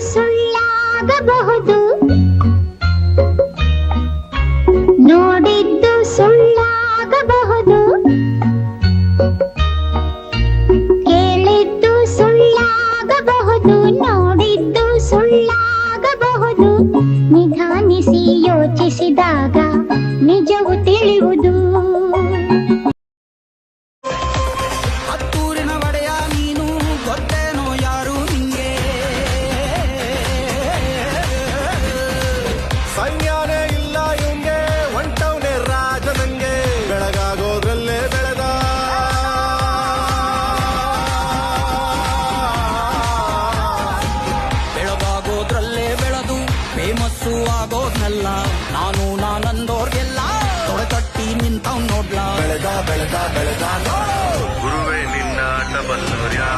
ಸುಳ್ಳಾಗಬಹುದು. ನೋಡಿದ್ದು ಸುಳ್ಳಾಗಬಹುದು. ಕೇಳಿದ್ದು ಸುಳ್ಳಾಗಬಹುದು. ನೋ ನಿಂತಾವ್ ನೋಡ್ಲಾ ಬೆಳೆದ ಬೆಳೆದ ಬೆಳೆದ ಗುರುವೆ ನಿನ್ನ ಆಟ ಬಲ್ಲೋರ್ಯಾ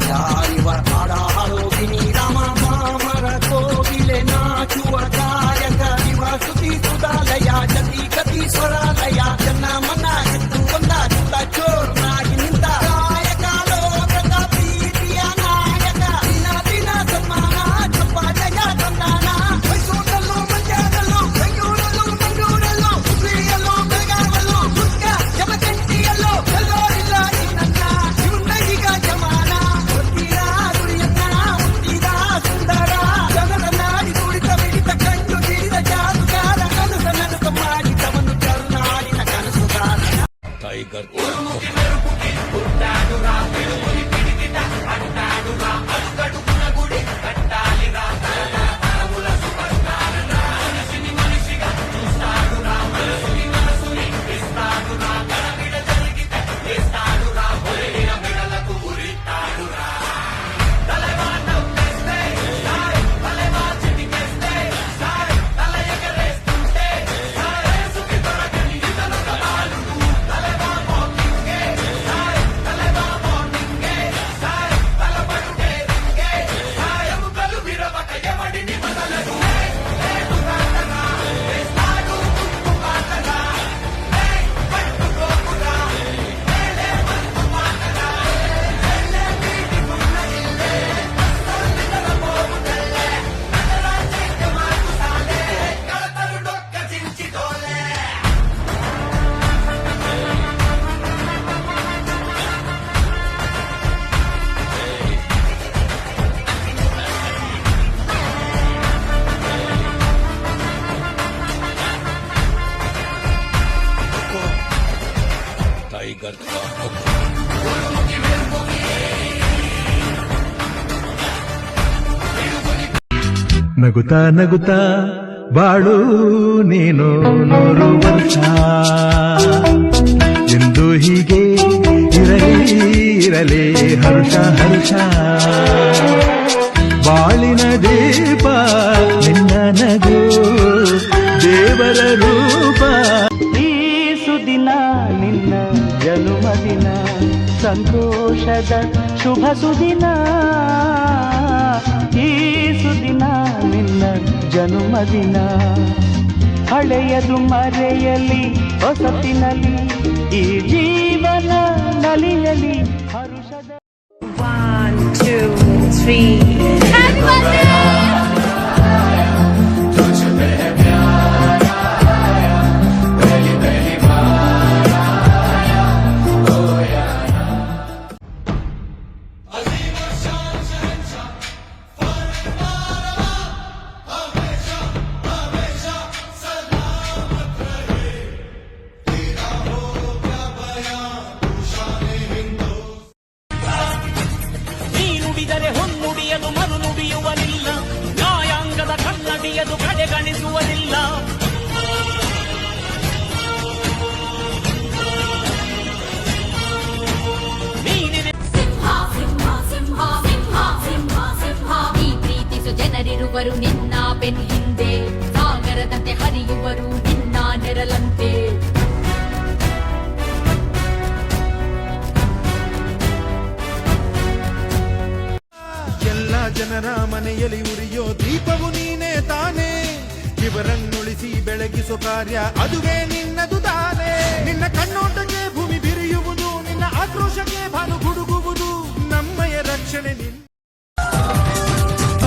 Yeah. करता हूँ ನಗುತ್ತಾ ನಗುತ್ತಾ ಬಾಳು ನೀನು ನೋರುವಂತ ಎಂದು ಹೀಗೆ ಇರಲಿ ಇರಲಿ ಹರ್ಷ ಹರ್ಷ. ಬಾಳಿನ ದೇವ ನಿನ್ನ ನಗು ದೇವರ ರೂಪ ಸಂತೋಷದ ಶುಭ ಸುದಿನ. ಈ ಸುದಿನ ನಿನ್ನ ಜನುಮದಿನ ಹಳೆಯದು ಮರೆಯಲಿ ಹೊಸತಿನಲಿ ಈ ಜೀವನ ನಲಿಯಲಿ ಹರುಷದ. One, two, three. ಮುಗಿಯುವಲಿಲ್ಲ ನ್ಯಾಯಾಂಗದ ಕನ್ನಡಿಯದು ಕಡೆಗಣಿಸುವಲಿಲ್ಲ ಜನರಿರುವರು ನಿನ್ನ ಬೆನ್ನು ಹಿಂದೆ ಸಾಗರದಂತೆ ಹರಿಯುವರು ನಿನ್ನ ನೆರಲಂತೆ ಜನರ ಮನೆಯಲ್ಲಿ ಉರಿಯೋ ದೀಪವು ನೀನೇ ತಾನೇ. ಇವರನ್ನುಳಿಸಿ ಬೆಳಗಿಸೋ ಕಾರ್ಯ ಅದುವೇ ನಿನ್ನದು ತಾನೇ. ನಿನ್ನ ಕಣ್ಣೋಟಕ್ಕೆ ಭೂಮಿ ಬಿರಿಯುವುದು, ನಿನ್ನ ಆಕ್ರೋಶಕ್ಕೆ ಭಾನು ಗುಡುಗುವುದು, ನಮ್ಮಯ ರಕ್ಷಣೆ ನಿನ್ನ.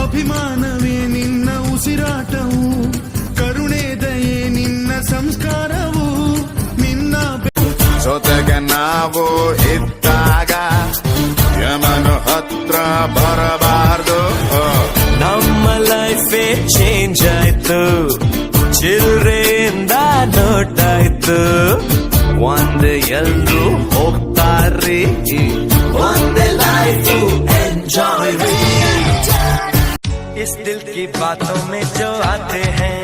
ಅಭಿಮಾನವೇ ನಿನ್ನ ಉಸಿರಾಟವು, ಕರುಣೆ ದಯೆ ನಿನ್ನ ಸಂಸ್ಕಾರವು, ನಿನ್ನ ಜೊತೆಗೆ ನಾವು ಇದ್ದಾಗ ಯಮನು ಹತ್ರ ಬರಬ ಚೇಂಜ್ ಆಯ್ತು ಚಿಲ್ರೆಯಿಂದ ನೋಟಾಯ್ತು ಒಂದೇ ಎಲ್ರು ಹೋಗ್ತಾರ್ರಿ ಒಂದೇ ಲೈಫ್ ಎಂಜಾಯ್ इस दिल की बातों में जो आते हैं वो भी दीवाने हो जाते हैं